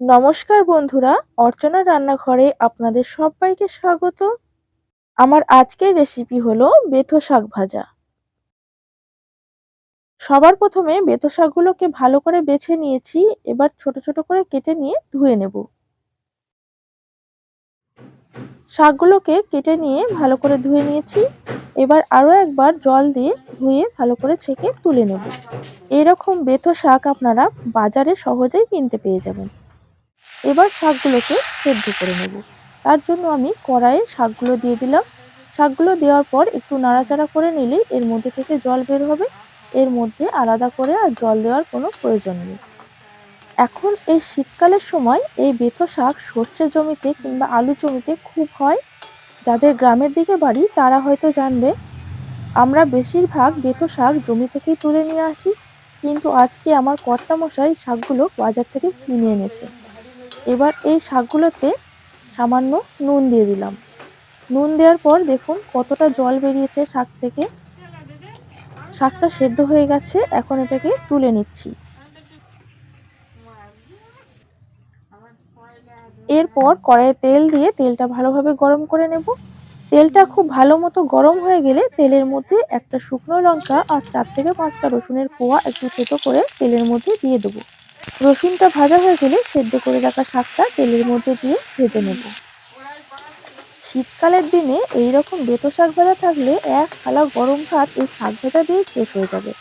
নমস্কার বন্ধুরা, অর্চনা রান্নাঘরে আপনাদের সবাইকে স্বাগত। আমার আজকের রেসিপি হলো বেথো শাক ভাজা। সবার প্রথমে বেথো শাকগুলোকে ভালো করে বেছে নিয়েছি, এবার ছোট ছোট করে কেটে নিয়ে ধুয়ে নেব। শাকগুলোকে কেটে নিয়ে ভালো করে ধুয়ে নিয়েছি, এবার আরও একবার জল দিয়ে ধুয়ে ভালো করে ছেঁকে তুলে নেব। এরকম বেথো শাক আপনারা বাজারে সহজেই কিনতে পেয়ে যাবেন। এবার শাকগুলোকে সেদ্ধ করে নেব। তার জন্য আমি কড়াইয়ে শাকগুলো দিয়ে দিলাম। শাকগুলো দেওয়ার পর একটু নাড়াচাড়া করে নিলেই এর মধ্যে থেকে জল বের হবে। এর মধ্যে আলাদা করে আর জল দেওয়ার কোনো প্রয়োজন নেই। এখন এই শীতকালের সময় এই বেথো শাক সর্ষে জমিতে কিংবা আলু জমিতে খুব হয়। যাদের গ্রামের দিকে বাড়ি, তারা হয়তো জানবে। আমরা বেশিরভাগ বেথো শাক জমি থেকেই তুলে নিয়ে আসি। কিন্তু আজকে আমার কর্তামশাই শাকগুলো বাজার থেকে কিনে এনেছে এবার এই শাকগুলোতে সামান্য নুন দিয়ে দিলাম। নুন দেওয়ার পর দেখুন কতটা জল বেরিয়েছে শাক থেকে। শাকটা সেদ্ধ হয়ে গেছে, এখন এটাকে তুলে নিচ্ছি। এরপর কড়াইয়ে তেল দিয়ে তেলটা ভালোভাবে গরম করে নেব। তেলটা খুব ভালো মতো গরম হয়ে গেলে তেলের মধ্যে একটা শুকনো লঙ্কা আর চার থেকে পাঁচটা রসুনের কোয়া একটু ছোটো করে তেলের মধ্যে দিয়ে দেবো। রসুনটা ভাজা হয়ে গেলে সেদ্ধ করে রাখা শাকটা তেলের মধ্যে দিয়ে ভেজে নেব। শীতকালের দিনে এই রকম বেতো শাক ভাজা থাকলে এক থালা গরম ভাত এই শাক ভাজা দিয়ে শেষ হয়ে যাবে।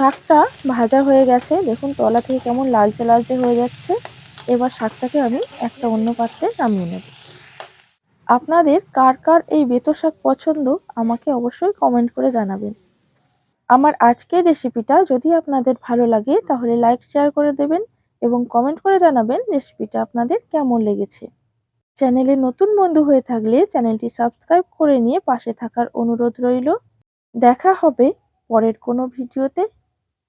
শাকটা ভাজা হয়ে গেছে। দেখুন তলা থেকে কেমন লালচে লালচে হয়ে যাচ্ছে। এবার শাকটাকে আমি একটা অন্য পাত্রে নামিয়ে নেব। আপনাদের কার কার এই বেতো শাক পছন্দ আমাকে অবশ্যই কমেন্ট করে জানাবেন। আমার আজকের রেসিপিটা যদি আপনাদের ভালো লাগে তাহলে লাইক শেয়ার করে দেবেন এবং কমেন্ট করে জানাবেন রেসিপিটা আপনাদের কেমন লেগেছে। চ্যানেলে নতুন বন্ধু হয়ে থাকলে চ্যানেলটি সাবস্ক্রাইব করে নিয়ে পাশে থাকার অনুরোধ রইল। দেখা হবে পরের কোনো ভিডিওতে।